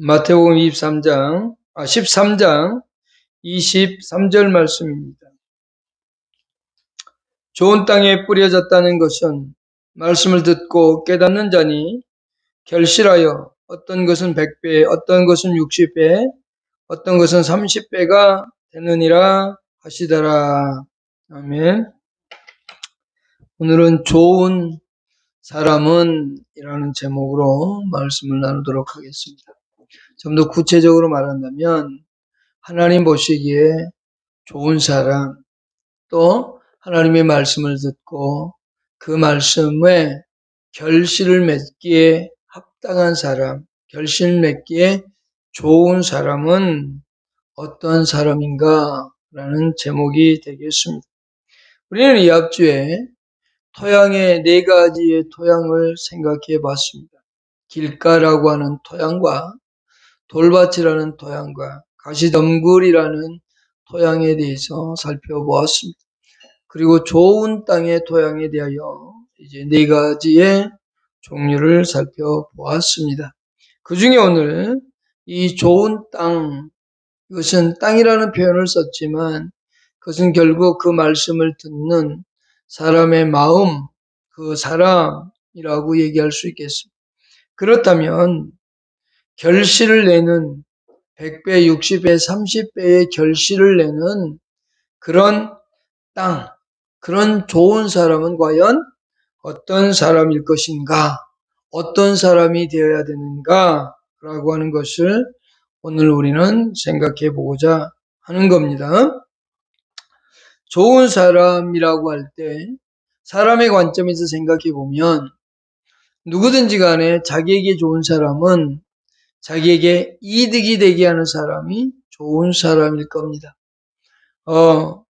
마태복음 23장, 아, 13장 23절 말씀입니다. 좋은 땅에 뿌려졌다는 것은 말씀을 듣고 깨닫는 자니 결실하여 어떤 것은 100배, 어떤 것은 60배, 어떤 것은 30배가 되느니라 하시더라. 아멘. 오늘은 좋은 사람은 이라는 제목으로 말씀을 나누도록 하겠습니다. 좀 더 구체적으로 말한다면 하나님 보시기에 좋은 사람 또 하나님의 말씀을 듣고 그 말씀에 결실을 맺기에 합당한 사람, 결실 맺기에 좋은 사람은 어떤 사람인가? 라는 제목이 되겠습니다. 우리는 이 앞주에 토양의 네 가지의 토양을 생각해 봤습니다. 길가라고 하는 토양과 돌밭이라는 토양과 가시덤굴이라는 토양에 대해서 살펴보았습니다. 그리고 좋은 땅의 토양에 대하여 이제 네 가지의 종류를 살펴보았습니다. 그 중에 오늘 이 좋은 땅, 이것은 땅이라는 표현을 썼지만 그것은 결국 그 말씀을 듣는 사람의 마음, 그 사람이라고 얘기할 수 있겠습니다. 그렇다면 결실을 내는 100배, 60배, 30배의 결실을 내는 그런 땅, 그런 좋은 사람은 과연 어떤 사람일 것인가? 어떤 사람이 되어야 되는가? 라고 하는 것을 오늘 우리는 생각해 보고자 하는 겁니다. 좋은 사람이라고 할 때 사람의 관점에서 생각해 보면 누구든지 간에 자기에게 좋은 사람은 자기에게 이득이 되게 하는 사람이 좋은 사람일 겁니다. 어,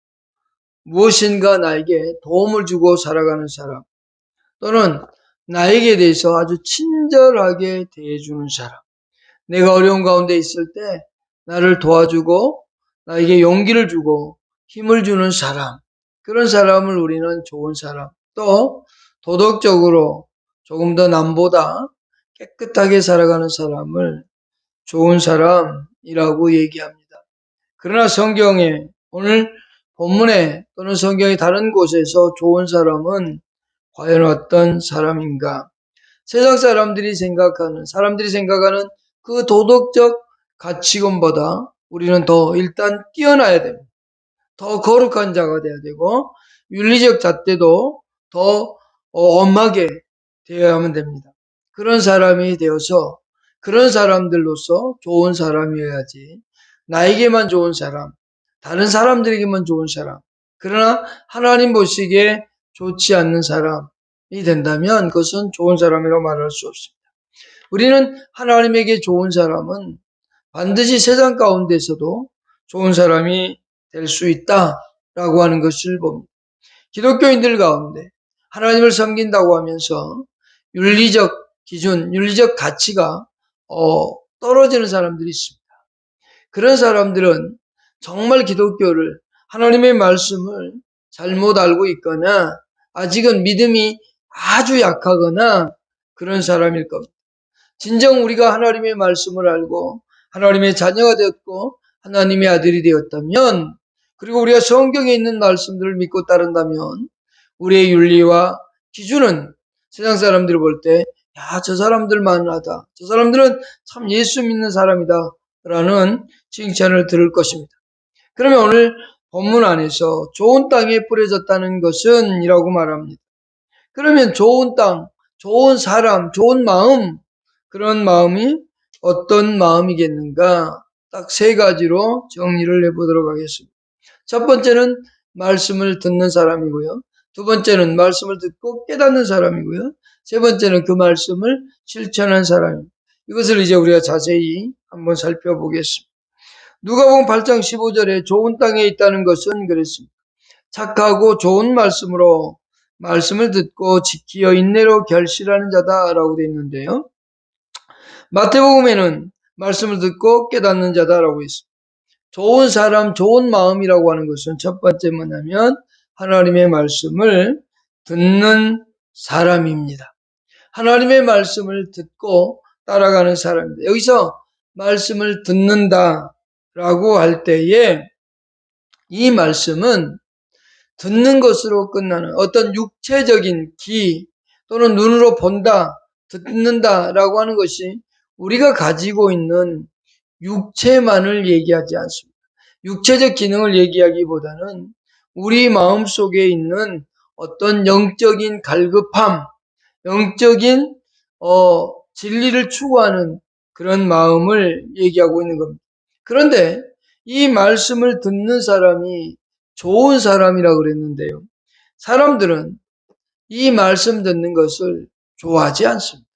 무엇인가 나에게 도움을 주고 살아가는 사람, 또는 나에게 대해서 아주 친절하게 대해주는 사람, 내가 어려운 가운데 있을 때 나를 도와주고 나에게 용기를 주고 힘을 주는 사람, 그런 사람을 우리는 좋은 사람, 또 도덕적으로 조금 더 남보다 깨끗하게 살아가는 사람을 좋은 사람이라고 얘기합니다. 그러나 성경에 오늘 본문에 또는 성경의 다른 곳에서 좋은 사람은 과연 어떤 사람인가? 세상 사람들이 생각하는, 사람들이 생각하는 그 도덕적 가치관보다 우리는 더 일단 뛰어나야 됩니다. 더 거룩한 자가 돼야 되고, 윤리적 잣대도 더 엄하게 되어야만 됩니다. 그런 사람이 되어서 그런 사람들로서 좋은 사람이어야지 나에게만 좋은 사람, 다른 사람들에게만 좋은 사람, 그러나 하나님 보시기에 좋지 않는 사람이 된다면 그것은 좋은 사람이라고 말할 수 없습니다. 우리는 하나님에게 좋은 사람은 반드시 세상 가운데서도 좋은 사람이 될 수 있다라고 하는 것을 봅니다. 기독교인들 가운데 하나님을 섬긴다고 하면서 윤리적 기준, 윤리적 가치가 어, 떨어지는 사람들이 있습니다. 그런 사람들은 정말 기독교를 하나님의 말씀을 잘못 알고 있거나 아직은 믿음이 아주 약하거나 그런 사람일 겁니다. 진정 우리가 하나님의 말씀을 알고 하나님의 자녀가 되었고 하나님의 아들이 되었다면 그리고 우리가 성경에 있는 말씀들을 믿고 따른다면 우리의 윤리와 기준은 세상 사람들이 볼 때 야, 저 사람들 만 하다. 저 사람들은 참 예수 믿는 사람이다. 라는 칭찬을 들을 것입니다. 그러면 오늘 본문 안에서 좋은 땅에 뿌려졌다는 것은 이라고 말합니다. 그러면 좋은 땅, 좋은 사람, 좋은 마음, 그런 마음이 어떤 마음이겠는가? 딱 세 가지로 정리를 해보도록 하겠습니다. 첫 번째는 말씀을 듣는 사람이고요. 두 번째는 말씀을 듣고 깨닫는 사람이고요. 세 번째는 그 말씀을 실천한 사람입니다. 이것을 이제 우리가 자세히 한번 살펴보겠습니다. 누가복음 8장 15절에 좋은 땅에 있다는 것은 그랬습니다. 착하고 좋은 말씀으로 말씀을 듣고 지키어 인내로 결실하는 자다라고 되어 있는데요. 마태복음에는 말씀을 듣고 깨닫는 자다라고 있습니다. 좋은 사람, 좋은 마음이라고 하는 것은 첫 번째 뭐냐면 하나님의 말씀을 듣는 사람입니다. 하나님의 말씀을 듣고 따라가는 사람입니다. 여기서 말씀을 듣는다 라고 할 때에 이 말씀은 듣는 것으로 끝나는 어떤 육체적인 귀 또는 눈으로 본다, 듣는다 라고 하는 것이 우리가 가지고 있는 육체만을 얘기하지 않습니다. 육체적 기능을 얘기하기보다는 우리 마음 속에 있는 어떤 영적인 갈급함, 영적인 어, 진리를 추구하는 그런 마음을 얘기하고 있는 겁니다. 그런데 이 말씀을 듣는 사람이 좋은 사람이라 그랬는데요. 사람들은 이 말씀 듣는 것을 좋아하지 않습니다.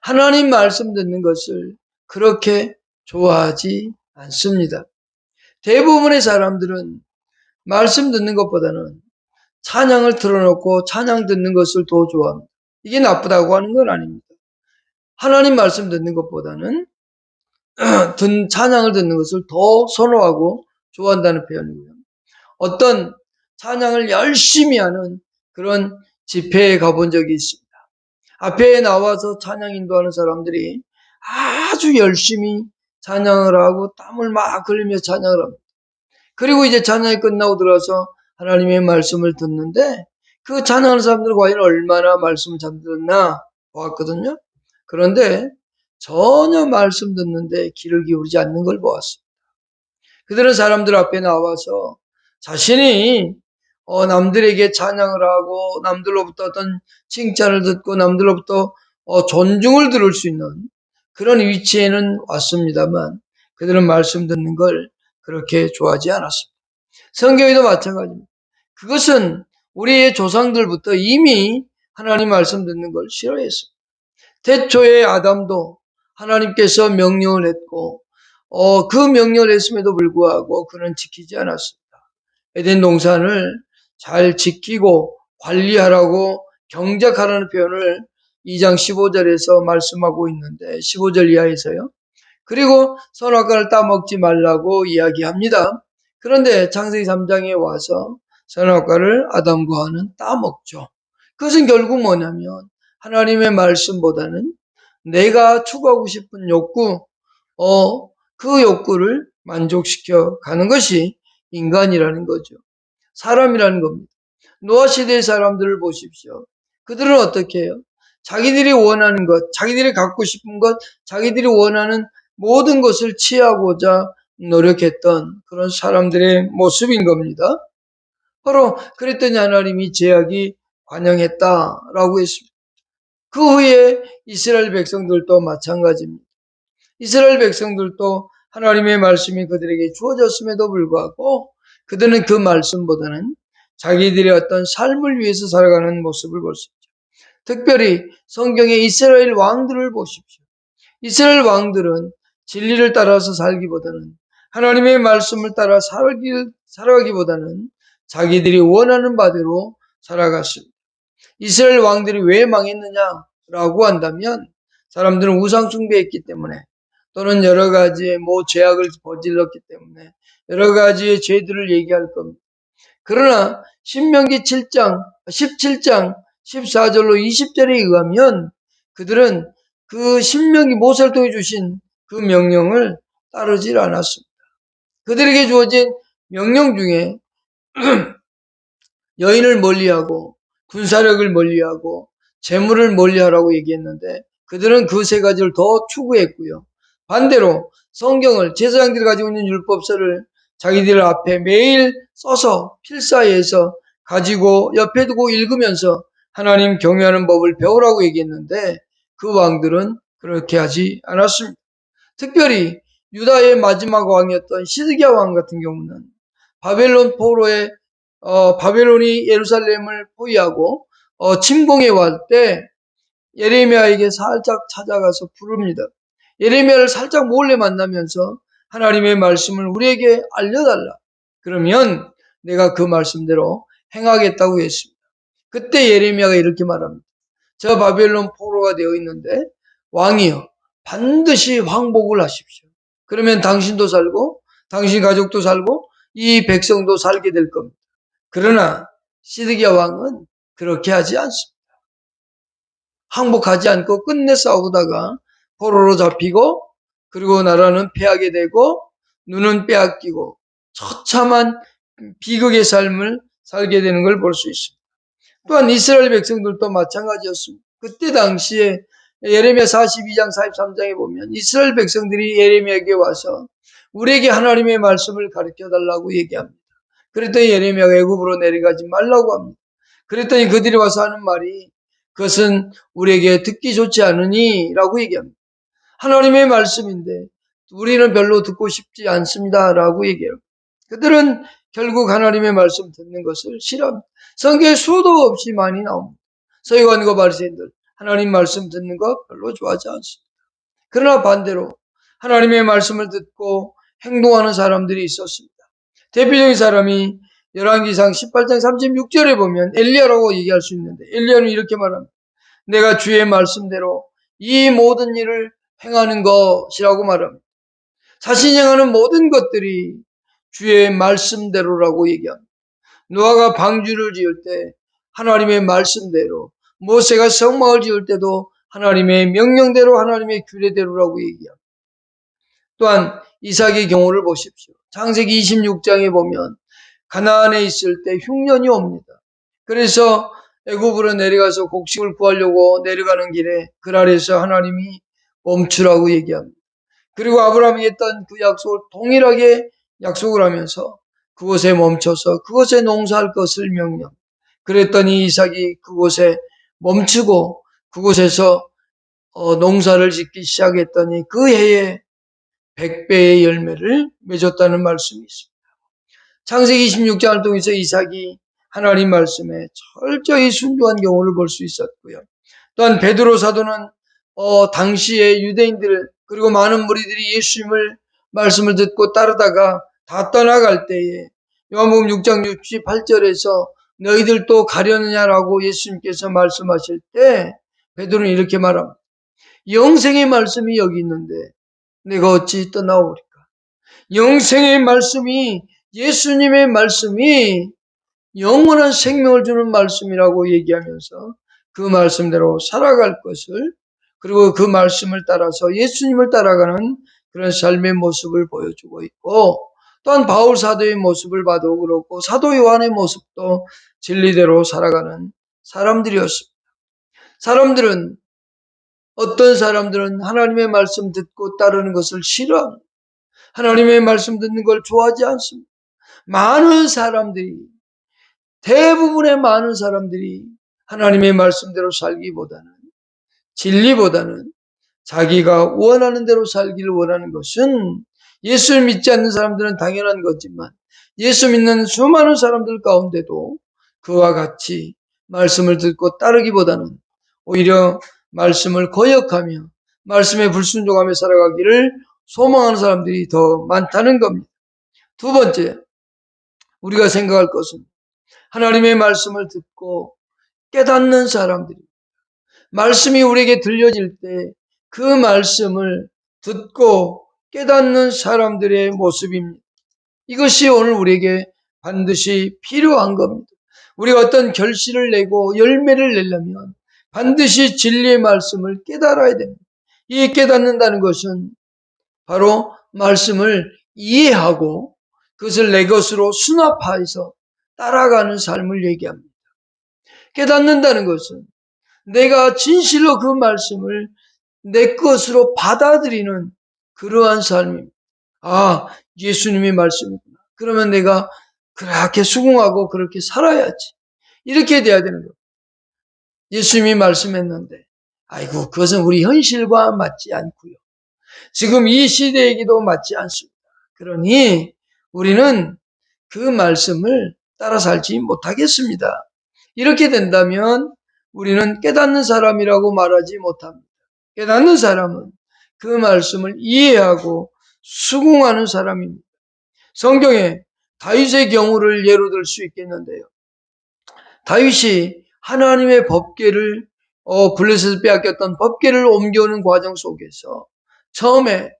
하나님 말씀 듣는 것을 그렇게 좋아하지 않습니다. 대부분의 사람들은 말씀 듣는 것보다는 찬양을 틀어놓고 찬양 듣는 것을 더 좋아합니다. 이게 나쁘다고 하는 건 아닙니다. 하나님 말씀 듣는 것보다는 듣, 찬양을 듣는 것을 더 선호하고 좋아한다는 표현이고요. 어떤 찬양을 열심히 하는 그런 집회에 가본 적이 있습니다. 앞에 나와서 찬양 인도하는 사람들이 아주 열심히 찬양을 하고 땀을 막 흘리며 찬양을 합니다. 그리고 이제 찬양이 끝나고 들어서 하나님의 말씀을 듣는데 그 찬양하는 사람들은 과연 얼마나 말씀을 잘 들었나 보았거든요. 그런데 전혀 말씀 듣는데 귀를 기울이지 않는 걸 보았습니다. 그들은 사람들 앞에 나와서 자신이 어, 남들에게 찬양을 하고 남들로부터 어떤 칭찬을 듣고 남들로부터 어, 존중을 들을 수 있는 그런 위치에는 왔습니다만 그들은 말씀 듣는 걸 그렇게 좋아하지 않았습니다. 성경에도 마찬가지입니다. 그것은 우리의 조상들부터 이미 하나님 말씀 듣는 걸 싫어했습니다. 태초에 아담도 하나님께서 명령을 했고 어, 그 명령을 했음에도 불구하고 그는 지키지 않았습니다. 에덴 동산을 잘 지키고 관리하라고 경작하라는 표현을 2장 15절에서 말씀하고 있는데 15절 이하에서요. 그리고 선악과를 따먹지 말라고 이야기합니다. 그런데 창세기 3장에 와서 선악과를 아담과 하는 따먹죠. 그것은 결국 뭐냐면 하나님의 말씀보다는 내가 추구하고 싶은 욕구, 어, 그 욕구를 만족시켜 가는 것이 인간이라는 거죠. 사람이라는 겁니다. 노아 시대의 사람들을 보십시오. 그들은 어떻게 해요? 자기들이 원하는 것, 자기들이 갖고 싶은 것, 자기들이 원하는 모든 것을 취하고자 노력했던 그런 사람들의 모습인 겁니다. 바로 그랬더니 하나님이 제약이 관영했다라고 했습니다. 그 후에 이스라엘 백성들도 마찬가지입니다. 이스라엘 백성들도 하나님의 말씀이 그들에게 주어졌음에도 불구하고 그들은 그 말씀보다는 자기들의 어떤 삶을 위해서 살아가는 모습을 볼 수 있죠. 특별히 성경의 이스라엘 왕들을 보십시오. 이스라엘 왕들은 진리를 따라서 살기보다는 하나님의 말씀을 따라 살기, 살아가기보다는 자기들이 원하는 바대로 살아갔습니다. 이스라엘 왕들이 왜 망했느냐라고 한다면 사람들은 우상숭배했기 때문에 또는 여러 가지의 뭐 죄악을 저질렀기 때문에 여러 가지의 죄들을 얘기할 겁니다. 그러나 신명기 7장, 17장 14절로 20절에 의하면 그들은 그 신명기 모세를 통해 주신 그 명령을 따르질 않았습니다. 그들에게 주어진 명령 중에 여인을 멀리하고 군사력을 멀리하고 재물을 멀리하라고 얘기했는데 그들은 그 세 가지를 더 추구했고요. 반대로 성경을 제사장들이 가지고 있는 율법서를 자기들 앞에 매일 써서 필사해서 가지고 옆에 두고 읽으면서 하나님 경외하는 법을 배우라고 얘기했는데 그 왕들은 그렇게 하지 않았습니다. 특별히 유다의 마지막 왕이었던 시드기야 왕 같은 경우는 바벨론 포로에 어, 바벨론이 예루살렘을 포위하고 어, 침공해 왔을 때 예레미야에게 살짝 찾아가서 부릅니다. 예레미야를 살짝 몰래 만나면서 하나님의 말씀을 우리에게 알려달라. 그러면 내가 그 말씀대로 행하겠다고 했습니다. 그때 예레미야가 이렇게 말합니다. 저 바벨론 포로가 되어 있는데 왕이여 반드시 황복을 하십시오. 그러면 당신도 살고 당신 가족도 살고 이 백성도 살게 될 겁니다. 그러나 시드기야 왕은 그렇게 하지 않습니다. 항복하지 않고 끝내 싸우다가 포로로 잡히고 그리고 나라는 패하게 되고 눈은 빼앗기고 처참한 비극의 삶을 살게 되는 걸 볼 수 있습니다. 또한 이스라엘 백성들도 마찬가지였습니다. 그때 당시에 예레미야 42장 43장에 보면 이스라엘 백성들이 예레미야에게 와서 우리에게 하나님의 말씀을 가르쳐 달라고 얘기합니다. 그랬더니 예레미야가 애굽으로 내려가지 말라고 합니다. 그랬더니 그들이 와서 하는 말이 그것은 우리에게 듣기 좋지 않으니라고 얘기합니다. 하나님의 말씀인데 우리는 별로 듣고 싶지 않습니다라고 얘기해요. 그들은 결국 하나님의 말씀 듣는 것을 싫어합니다. 성경에 수도 없이 많이 나옵니다. 서기관과 바리새인들 하나님 말씀 듣는 거 별로 좋아하지 않습니다. 그러나 반대로 하나님의 말씀을 듣고 행동하는 사람들이 있었습니다. 대표적인 사람이 열왕기상 18장 36절에 보면 엘리야라고 얘기할 수 있는데 엘리야는 이렇게 말합니다. 내가 주의 말씀대로 이 모든 일을 행하는 것이라고 말합니다. 자신이 행하는 모든 것들이 주의 말씀대로라고 얘기합니다. 노아가 방주를 지을 때 하나님의 말씀대로 모세가 성막을 지을 때도 하나님의 명령대로 하나님의 규례대로라고 얘기합니다. 또한 이삭의 경우를 보십시오. 창세기 26장에 보면 가나안에 있을 때 흉년이 옵니다. 그래서 애굽으로 내려가서 곡식을 구하려고 내려가는 길에 그 아래서 하나님이 멈추라고 얘기합니다. 그리고 아브라함이 했던 그 약속을 동일하게 약속을 하면서 그곳에 멈춰서 그곳에 농사할 것을 명령. 그랬더니 이삭이 그곳에 멈추고 그곳에서 어, 농사를 짓기 시작했더니 그 해에 백배의 열매를 맺었다는 말씀이 있습니다. 창세기 26장을 통해서 이삭이 하나님 말씀에 철저히 순종한 경우를 볼 수 있었고요. 또한 베드로 사도는 어, 당시에 유대인들 그리고 많은 무리들이 예수님을 말씀을 듣고 따르다가 다 떠나갈 때에 요한복음 6장 68절에서 너희들 또 가려느냐라고 예수님께서 말씀하실 때 베드로는 이렇게 말합니다. 영생의 말씀이 여기 있는데 내가 어찌 떠나오리까? 영생의 말씀이 예수님의 말씀이 영원한 생명을 주는 말씀이라고 얘기하면서 그 말씀대로 살아갈 것을 그리고 그 말씀을 따라서 예수님을 따라가는 그런 삶의 모습을 보여주고 있고 또한 바울 사도의 모습을 봐도 그렇고 사도 요한의 모습도 진리대로 살아가는 사람들이었습니다. 사람들은 어떤 사람들은 하나님의 말씀 듣고 따르는 것을 싫어합니다. 하나님의 말씀 듣는 걸 좋아하지 않습니다. 많은 사람들이 대부분의 많은 사람들이 하나님의 말씀대로 살기보다는 진리보다는 자기가 원하는 대로 살기를 원하는 것은 예수를 믿지 않는 사람들은 당연한 거지만 예수 믿는 수많은 사람들 가운데도 그와 같이 말씀을 듣고 따르기보다는 오히려 말씀을 거역하며 말씀에 불순종하며 살아가기를 소망하는 사람들이 더 많다는 겁니다. 두 번째, 우리가 생각할 것은 하나님의 말씀을 듣고 깨닫는 사람들이 말씀이 우리에게 들려질 때 그 말씀을 듣고 깨닫는 사람들의 모습입니다. 이것이 오늘 우리에게 반드시 필요한 겁니다. 우리가 어떤 결실을 내고 열매를 내려면 반드시 진리의 말씀을 깨달아야 됩니다. 이 깨닫는다는 것은 바로 말씀을 이해하고 그것을 내 것으로 수납하여서 따라가는 삶을 얘기합니다. 깨닫는다는 것은 내가 진실로 그 말씀을 내 것으로 받아들이는 그러한 삶입니다. 아, 예수님의 말씀이구나. 그러면 내가 그렇게 수긍하고 그렇게 살아야지. 이렇게 돼야 되는 거예요. 예수님이 말씀했는데, 아이고, 그것은 우리 현실과 맞지 않고요. 지금 이 시대에게도 맞지 않습니다. 그러니 우리는 그 말씀을 따라 살지 못하겠습니다. 이렇게 된다면 우리는 깨닫는 사람이라고 말하지 못합니다. 깨닫는 사람은 그 말씀을 이해하고 수긍하는 사람입니다. 성경에 다윗의 경우를 예로 들 수 있겠는데요. 다윗이 하나님의 법계를 어, 블레셋에서 빼앗겼던 법계를 옮겨오는 과정 속에서 처음에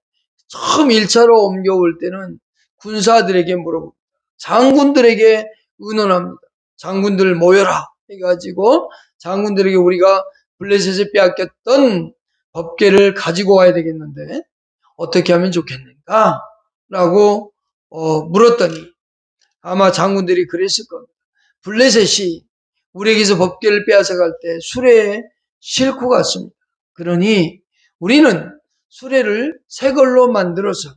처음 1차로 옮겨올 때는 군사들에게 물어봅니다. 장군들에게 의논합니다. 장군들 모여라 해가지고 장군들에게 우리가 블레셋에 빼앗겼던 법계를 가지고 와야 되겠는데 어떻게 하면 좋겠는가? 라고 어, 물었더니 아마 장군들이 그랬을 겁니다. 블레셋이 우리에게서 법계를 빼앗아갈 때 수레에 싣고 갔습니다. 그러니 우리는 수레를 새 걸로 만들어서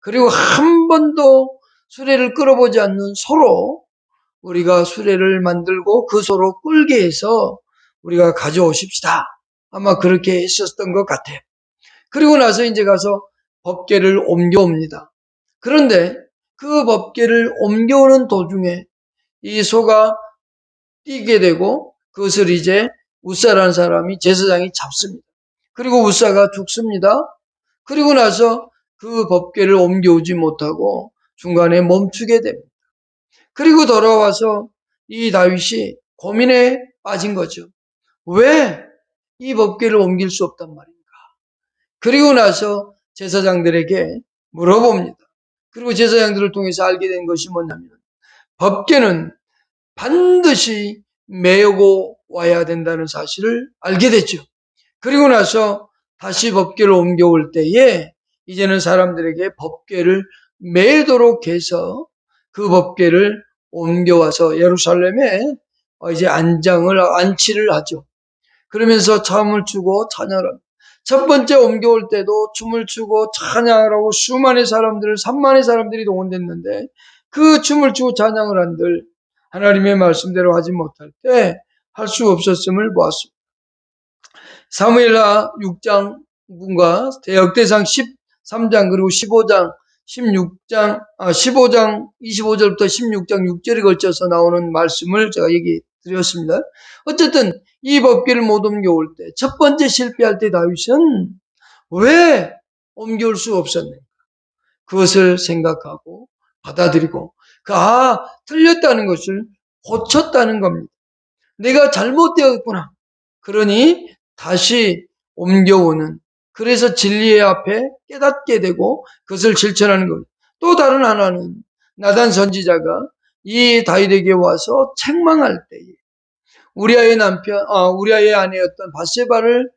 그리고 한 번도 수레를 끌어보지 않는 소로 우리가 수레를 만들고 그 소로 끌게 해서 우리가 가져오십시다. 아마 그렇게 했었던 것 같아요. 그리고 나서 이제 가서 법계를 옮겨옵니다. 그런데 그 법계를 옮겨오는 도중에 이 소가 뛰게 되고 그것을 이제 우사라는 사람이 제사장이 잡습니다. 그리고 우사가 죽습니다. 그리고 나서 그 법궤를 옮겨오지 못하고 중간에 멈추게 됩니다. 그리고 돌아와서 이 다윗이 고민에 빠진 거죠. 왜 이 법궤를 옮길 수 없단 말인가? 그리고 나서 제사장들에게 물어봅니다. 그리고 제사장들을 통해서 알게 된 것이 뭐냐면 법궤는 반드시 메고 와야 된다는 사실을 알게 됐죠. 그리고 나서 다시 법궤를 옮겨올 때에 이제는 사람들에게 법궤를 매도록 해서 그 법궤를 옮겨와서 예루살렘에 이제 안장을 안치를 하죠. 그러면서 춤을 추고 찬양을 합니다. 첫 번째 옮겨올 때도 춤을 추고 찬양을 하고 수많은 사람들, 3만의 사람들이 동원됐는데 그 춤을 추고 찬양을 한들 하나님의 말씀대로 하지 못할 때 할 수 없었음을 보았습니다. 사무엘하 6장과 대역대상 13장 그리고 15장 16장 아 15장 25절부터 16장 6절에 걸쳐서 나오는 말씀을 제가 얘기 드렸습니다. 어쨌든 이 법궤를 못 옮겨올 때 첫 번째 실패할 때 다윗은 왜 옮겨올 수 없었는가? 그것을 생각하고 받아들이고 그 아 틀렸다는 것을 고쳤다는 겁니다. 내가 잘못되었구나. 그러니 다시 옮겨오는 그래서 진리의 앞에 깨닫게 되고 그것을 실천하는 겁니다. 또 다른 하나는 나단 선지자가 이 다윗에게 와서 책망할 때에 우리아의 남편, 아, 우리아의 아내였던 바세바를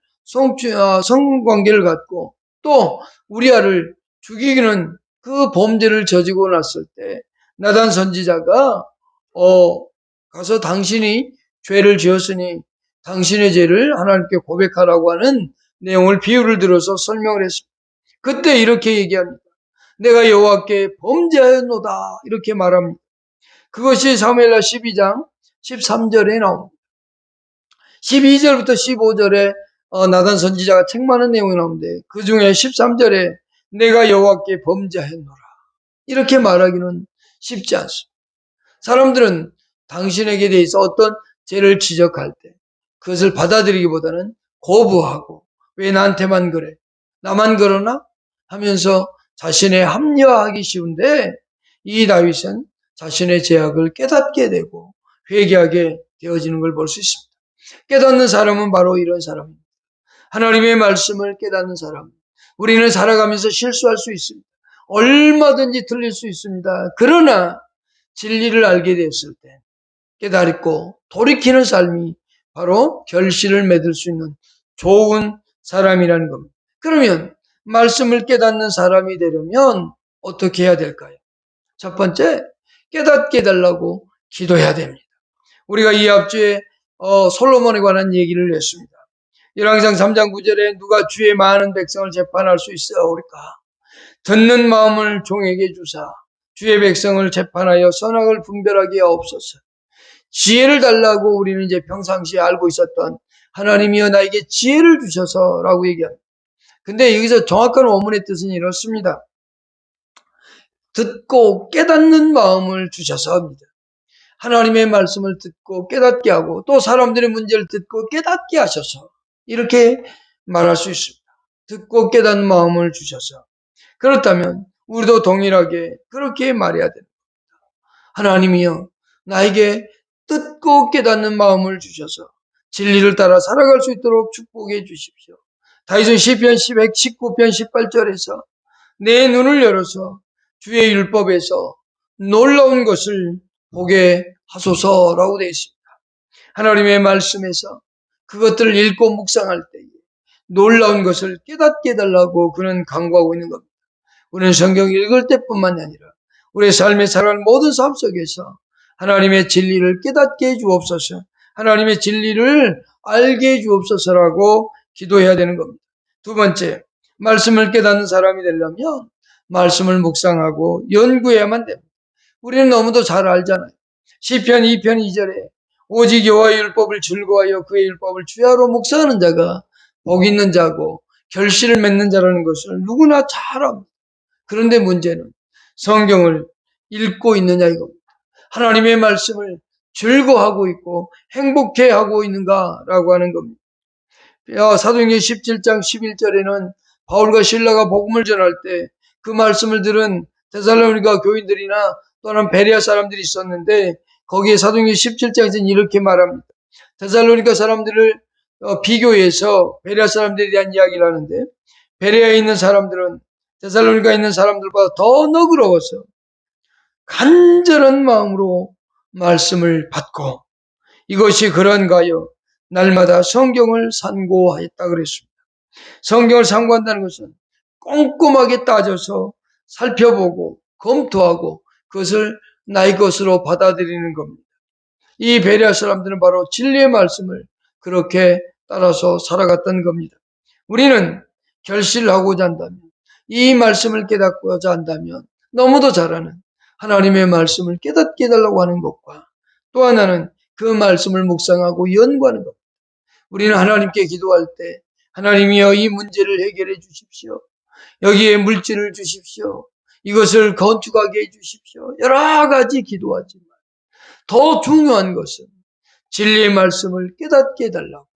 아, 성관계를 갖고 또 우리아를 죽이기는 그 범죄를 저지고 났을 때 나단 선지자가 어 가서 당신이 죄를 지었으니 당신의 죄를 하나님께 고백하라고 하는 내용을 비유를 들어서 설명을 했습니다. 그때 이렇게 얘기합니다. 내가 여호와께 범죄하였노다 이렇게 말합니다. 그것이 사무엘라 12장 13절에 나옵니다. 12절부터 15절에 어, 나단 선지자가 책망하는 내용이 나오는데 그 중에 13절에 내가 여호와께 범죄하였노라 이렇게 말하기는 쉽지 않습니다. 사람들은 당신에게 대해서 어떤 죄를 지적할 때 그것을 받아들이기보다는 거부하고 왜 나한테만 그래? 나만 그러나? 하면서 자신의 합리화하기 쉬운데 이 다윗은 자신의 죄악을 깨닫게 되고 회개하게 되어지는 걸 볼 수 있습니다. 깨닫는 사람은 바로 이런 사람입니다. 하나님의 말씀을 깨닫는 사람. 우리는 살아가면서 실수할 수 있습니다. 얼마든지 틀릴 수 있습니다. 그러나 진리를 알게 됐을 때 깨달고 돌이키는 삶이 바로 결실을 맺을 수 있는 좋은 사람이라는 겁니다. 그러면 말씀을 깨닫는 사람이 되려면 어떻게 해야 될까요? 첫 번째, 깨닫게 해달라고 기도해야 됩니다. 우리가 이 앞주에 어, 솔로몬에 관한 얘기를 했습니다. 열왕상 3장 9절에 누가 주의 많은 백성을 재판할 수 있어오리까? 듣는 마음을 종에게 주사 주의 백성을 재판하여 선악을 분별하게 하옵소서. 지혜를 달라고 우리는 이제 평상시에 알고 있었던 하나님이여 나에게 지혜를 주셔서라고 얘기합니다. 근데 여기서 정확한 원문의 뜻은 이렇습니다. 듣고 깨닫는 마음을 주셔서 합니다. 하나님의 말씀을 듣고 깨닫게 하고 또 사람들의 문제를 듣고 깨닫게 하셔서 이렇게 말할 수 있습니다. 듣고 깨닫는 마음을 주셔서 그렇다면 우리도 동일하게 그렇게 말해야 됩니다. 하나님이여 나에게 듣고 깨닫는 마음을 주셔서 진리를 따라 살아갈 수 있도록 축복해 주십시오. 다윗은 시편 119편 18절에서 내 눈을 열어서 주의 율법에서 놀라운 것을 보게 하소서라고 되어 있습니다. 하나님의 말씀에서 그것들을 읽고 묵상할 때에 놀라운 것을 깨닫게 해달라고 그는 강구하고 있는 겁니다. 우리는 성경 읽을 때뿐만이 아니라 우리의 삶에 살아가는 모든 삶 속에서 하나님의 진리를 깨닫게 해 주옵소서. 하나님의 진리를 알게 해 주옵소서라고 기도해야 되는 겁니다. 두 번째, 말씀을 깨닫는 사람이 되려면 말씀을 묵상하고 연구해야만 됩니다. 우리는 너무도 잘 알잖아요. 시편 2편 2절에 오직 여호와의 율법을 즐거워하여 그의 율법을 주야로 묵상하는 자가 복 있는 자고 결실을 맺는 자라는 것을 누구나 잘 압니다. 그런데 문제는 성경을 읽고 있느냐 이겁니다. 하나님의 말씀을 즐거워하고 있고 행복해하고 있는가라고 하는 겁니다. 사도행전 17장 11절에는 바울과 신라가 복음을 전할 때 그 말씀을 들은 데살로니가 교인들이나 또는 베리아 사람들이 있었는데 거기에 사도행전 17장에서는 이렇게 말합니다. 데살로니가 사람들을 어, 비교해서 베리아 사람들에 대한 이야기를 하는데 베리아에 있는 사람들은 데살로니가에 있는 사람들보다 더 너그러워서 간절한 마음으로 말씀을 받고 이것이 그런가요? 날마다 성경을 산고하였다 그랬습니다. 성경을 상고한다는 것은 꼼꼼하게 따져서 살펴보고 검토하고 그것을 나의 것으로 받아들이는 겁니다. 이 베리아 사람들은 바로 진리의 말씀을 그렇게 따라서 살아갔던 겁니다. 우리는 결실을 하고자 한다면 이 말씀을 깨닫고자 한다면 너무도 잘하는 하나님의 말씀을 깨닫게 해달라고 하는 것과 또 하나는 그 말씀을 묵상하고 연구하는 것. 우리는 하나님께 기도할 때 하나님이여 이 문제를 해결해 주십시오. 여기에 물질을 주십시오. 이것을 건축하게 해 주십시오. 여러 가지 기도하지만 더 중요한 것은 진리의 말씀을 깨닫게 해달라고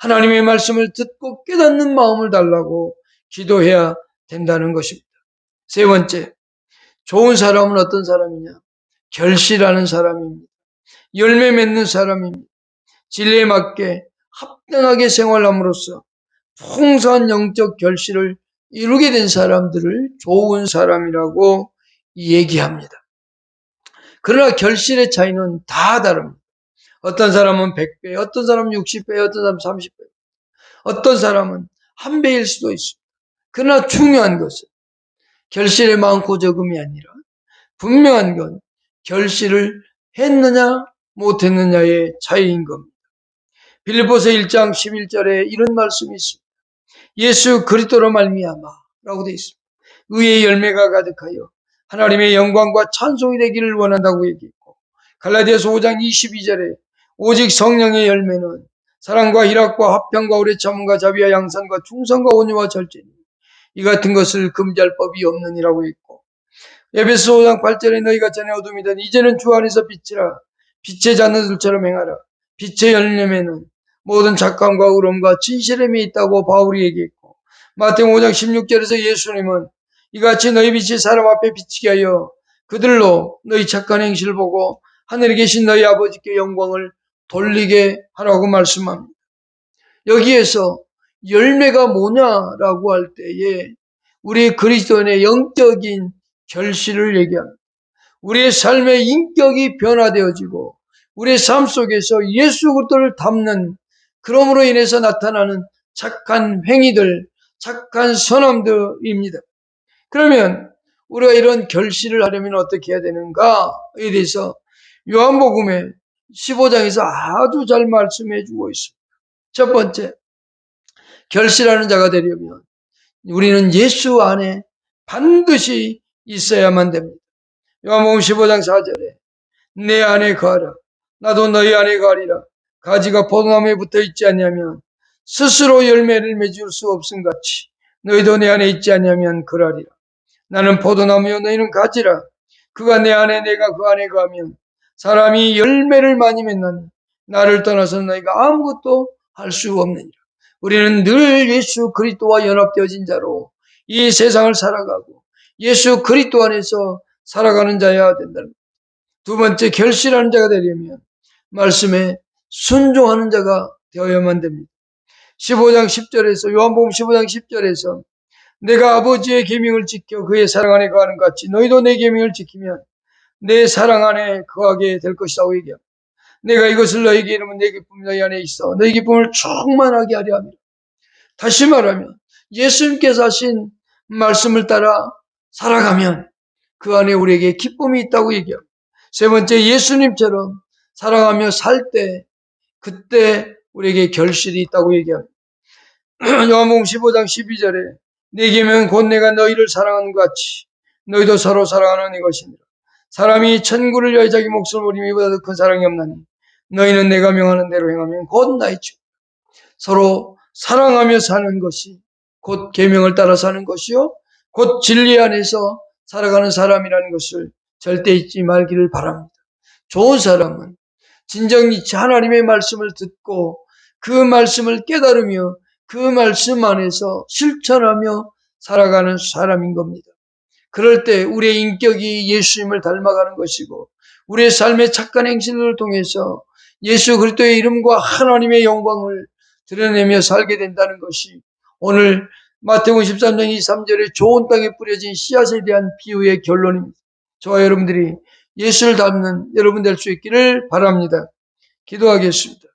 하나님의 말씀을 듣고 깨닫는 마음을 달라고 기도해야 된다는 것입니다. 세 번째, 좋은 사람은 어떤 사람이냐? 결실하는 사람입니다. 열매 맺는 사람입니다. 진리에 맞게 합당하게 생활함으로써 풍성한 영적 결실을 이루게 된 사람들을 좋은 사람이라고 얘기합니다. 그러나 결실의 차이는 다 다릅니다. 어떤 사람은 100배, 어떤 사람은 60배, 어떤 사람은 30배, 어떤 사람은 한 배일 수도 있습니다. 그러나 중요한 것은 결실의 많고 적음이 아니라 분명한 건 결실을 했느냐 못했느냐의 차이인 겁니다. 빌리포스 1장 11절에 이런 말씀이 있습니다. 예수 그리스도로 말미암아라고 되어 있습니다. 의의 열매가 가득하여 하나님의 영광과 찬송이 되기를 원한다고 얘기했고 갈라디아서 5장 22절에 오직 성령의 열매는 사랑과 희락과 화평과 오래 참음과 자비와 양산과 충성과 온유와 절제니 이 같은 것을 금지할 법이 없느니라고 했고 에베소 5장 8절에 너희가 전에 어둠이던 이제는 주 안에서 빛이라 빛의 자녀들처럼 행하라 빛의 열매에는 모든 착함과 의로움과 진실함이 있다고 바울이 얘기했고 마태복 5장 16절에서 예수님은 이같이 너희 빛이 사람 앞에 비치게 하여 그들로 너희 착한 행실을 보고 하늘에 계신 너희 아버지께 영광을 돌리게 하라고 말씀합니다. 여기에서 열매가 뭐냐라고 할 때에 우리 그리스도인의 영적인 결실을 얘기합니다. 우리의 삶의 인격이 변화되어지고 우리의 삶 속에서 예수 그리스도를 담는 그럼으로 인해서 나타나는 착한 행위들, 착한 선함들입니다. 그러면 우리가 이런 결실을 하려면 어떻게 해야 되는가에 대해서 요한복음의 15장에서 아주 잘 말씀해 주고 있습니다. 첫 번째, 결실하는 자가 되려면 우리는 예수 안에 반드시 있어야만 됩니다. 요한복음 15장 4절에 내 안에 거하라 나도 너희 안에 거하리라 가지가 포도나무에 붙어 있지 않냐면 스스로 열매를 맺을 수 없음 같이 너희도 내 안에 있지 않냐면 그러리라 나는 포도나무요 너희는 가지라 그가 내 안에 내가 그 안에 거하면 사람이 열매를 많이 맺는 나를 떠나서 너희가 아무것도 할 수 없느니라. 우리는 늘 예수 그리스도와 연합되어진 자로 이 세상을 살아가고 예수 그리스도 안에서 살아가는 자여야 된다는 두 번째 결실하는 자가 되려면 말씀에 순종하는 자가 되어야만 됩니다. 15장 10절에서 요한복음 15장 10절에서 내가 아버지의 계명을 지켜 그의 사랑 안에 거하는 것 같이 너희도 내 계명을 지키면 내 사랑 안에 거하게 될 것이라고 얘기합니다. 내가 이것을 너희에게 이르면 내 기쁨이 너희 안에 있어 너희 기쁨을 충만하게 하려 합니다. 다시 말하면 예수님께서 하신 말씀을 따라 살아가면 그 안에 우리에게 기쁨이 있다고 얘기합니다. 세 번째 예수님처럼 살아가며 살 때 그때 우리에게 결실이 있다고 얘기합니다. 요한복음 15장 12절에 내 계명 곧 내가 너희를 사랑하는 것 같이 너희도 서로 사랑하는 이것이니라. 사람이 천구를 위하여 자기 목숨을 버리면 이보다 더 큰 사랑이 없나니 너희는 내가 명하는 대로 행하면 곧 나의 주. 서로 사랑하며 사는 것이 곧 계명을 따라 사는 것이요 곧 진리 안에서 살아가는 사람이라는 것을 절대 잊지 말기를 바랍니다. 좋은 사람은 진정히 하나님의 말씀을 듣고 그 말씀을 깨달으며 그 말씀 안에서 실천하며 살아가는 사람인 겁니다. 그럴 때 우리의 인격이 예수님을 닮아가는 것이고 우리의 삶의 착한 행실을 통해서 예수 그리스도의 이름과 하나님의 영광을 드러내며 살게 된다는 것이 오늘 마태복음 13장 23절에 좋은 땅에 뿌려진 씨앗에 대한 비유의 결론입니다. 저와 여러분들이 예수를 닮는 여러분 될 수 있기를 바랍니다. 기도하겠습니다.